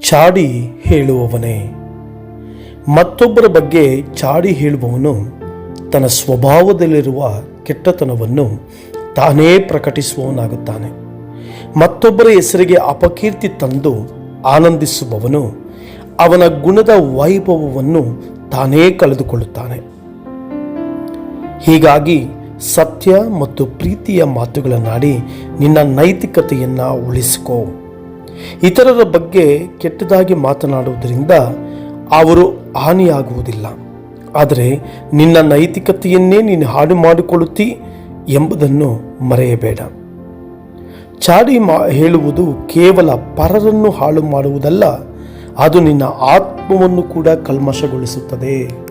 ಚಾಡಿ ಹೇಳುವವನೇ. ಮತ್ತೊಬ್ಬರ ಬಗ್ಗೆ ಚಾಡಿ ಹೇಳುವವನು ತನ್ನ ಸ್ವಭಾವದಲ್ಲಿರುವ ಕೆಟ್ಟತನವನ್ನು ತಾನೇ ಪ್ರಕಟಿಸುವವನಾಗುತ್ತಾನೆ. ಮತ್ತೊಬ್ಬರ ಹೆಸರಿಗೆ ಅಪಕೀರ್ತಿ ತಂದು ಆನಂದಿಸುವವನು ಅವನ ಗುಣದ ವೈಭವವನ್ನು ತಾನೇ ಕಳೆದುಕೊಳ್ಳುತ್ತಾನೆ. ಹೀಗಾಗಿ ಸತ್ಯ ಮತ್ತು ಪ್ರೀತಿಯ ಮಾತುಗಳನ್ನಾಡಿ ನಿನ್ನ ನೈತಿಕತೆಯನ್ನು ಉಳಿಸಿಕೋ. ಇತರರ ಬಗ್ಗೆ ಕೆಟ್ಟದಾಗಿ ಮಾತನಾಡುವುದರಿಂದ ಅವರು ಹಾನಿಯಾಗುವುದಿಲ್ಲ. ಆದರೆ ನಿನ್ನ ನೈತಿಕತೆಯನ್ನೇ ನೀನು ಹಾಳು ಮಾಡಿಕೊಳ್ಳುತ್ತಿ ಎಂಬುದನ್ನು ಮರೆಯಬೇಡ. ಚಾಡಿ ಮಾ, ಹೇಳುವುದು ಕೇವಲ ಪರರನ್ನು ಹಾಳು ಮಾಡುವುದಲ್ಲ, ಅದು ನಿನ್ನ ಆತ್ಮವನ್ನು ಕೂಡ ಕಲ್ಮಶಗೊಳಿಸುತ್ತದೆ.